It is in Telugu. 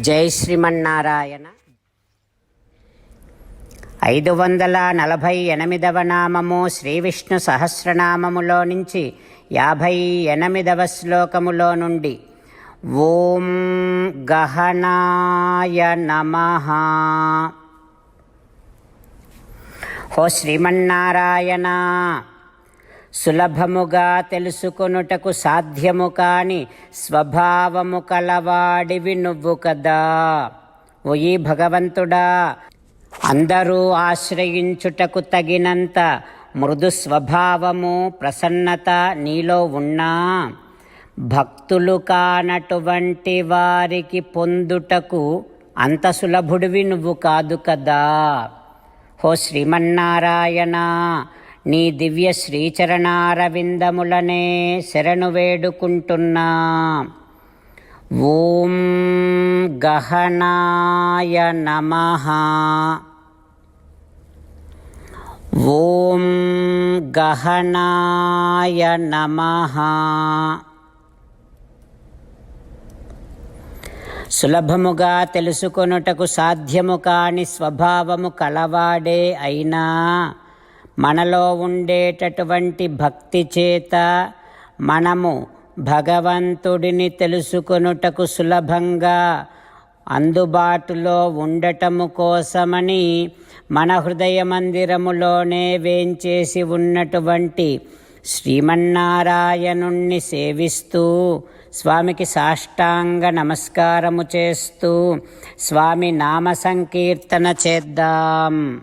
జై శ్రీమన్నారాయణ. ఐదు వందల నలభై ఎనిమిదవ నామము శ్రీ విష్ణు సహస్రనామములో నుంచి యాభై ఎనిమిదవ శ్లోకములో నుండి ఓం గహనాయ నమ. హో శ్రీమన్నారాయణ. సులభముగా తెలుసుకొనుటకు సాధ్యము కాని స్వభావము కలవాడివి నువ్వు కదా. ఓయి భగవంతుడా అందరూ ఆశ్రయించుటకు తగినంత మృదు స్వభావము ప్రసన్నత నీలో ఉన్నా. భక్తులు కానటువంటి వారికి పొందుటకు అంత సులభుడివి నువ్వు కాదు కదా. హో శ్రీమన్నారాయణ నీ దివ్య శ్రీచరణారవిందములనే శరణు వేడుకుంటున్నా. ఓం గహనాయ నమ. ఓం గహనాయ నమ. సులభముగా తెలుసుకొనుటకు సాధ్యము కాని స్వభావము కలవాడే అయినా మనలో ఉండేటటువంటి భక్తి చేత మనము భగవంతుడిని తెలుసుకొనుటకు సులభంగా అందుబాటులో ఉండటము కోసమని మన హృదయ మందిరములోనే వేంచేసి ఉన్నటువంటి శ్రీమన్నారాయణుణ్ణి సేవిస్తూ స్వామికి సాష్టాంగ నమస్కారము చేస్తూ స్వామి నామ సంకీర్తన చేద్దాం.